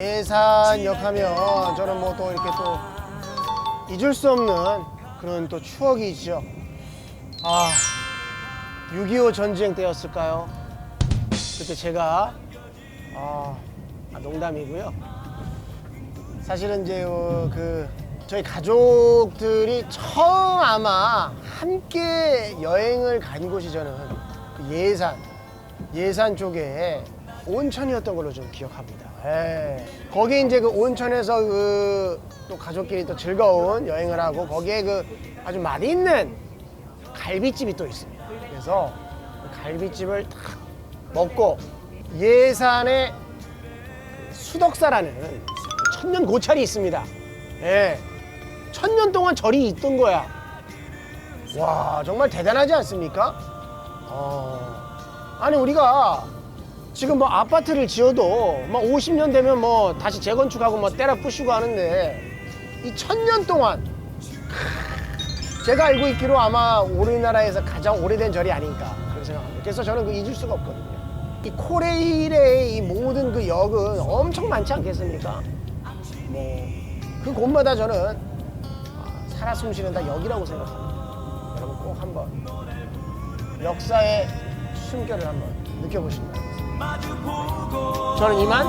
예산 역 하면 저는 뭐 또 이렇게 또 잊을 수 없는 그런 또 추억이 있죠. 아, 6.25 전쟁 때였을까요? 그때 제가 아, 아, 농담이고요. 사실은 이제 어, 그 저희 가족들이 처음 아마 함께 여행을 간 곳이 저는 그 예산 예산 쪽에 온천이었던 걸로 좀 기억합니다. 예. 거기 이제 그 온천에서 그 또 가족끼리 또 즐거운 여행을 하고 거기에 그 아주 맛있는 갈비집이 또 있습니다. 그래서 그 갈비집을 딱 먹고 예산에 수덕사라는 천년 고찰이 있습니다. 예. 천년 동안 절이 있던 거야. 와, 정말 대단하지 않습니까? 어. 아니, 우리가 지금 뭐 아파트를 지어도 막 50년 되면 뭐 다시 재건축하고 뭐 때려 부수고 하는데 이 천 년 동안 크, 제가 알고 있기로 아마 우리나라에서 가장 오래된 절이 아닌가 그런 생각합니다. 그래서 저는 그 잊을 수가 없거든요. 이 코레일의 이 모든 그 역은 엄청 많지 않겠습니까? 뭐 그 곳마다 저는 아, 살아 숨쉬는 다 역이라고 생각합니다. 여러분 꼭 한번 역사의 숨결을 한번 느껴보시기 바랍니다. 저는 이만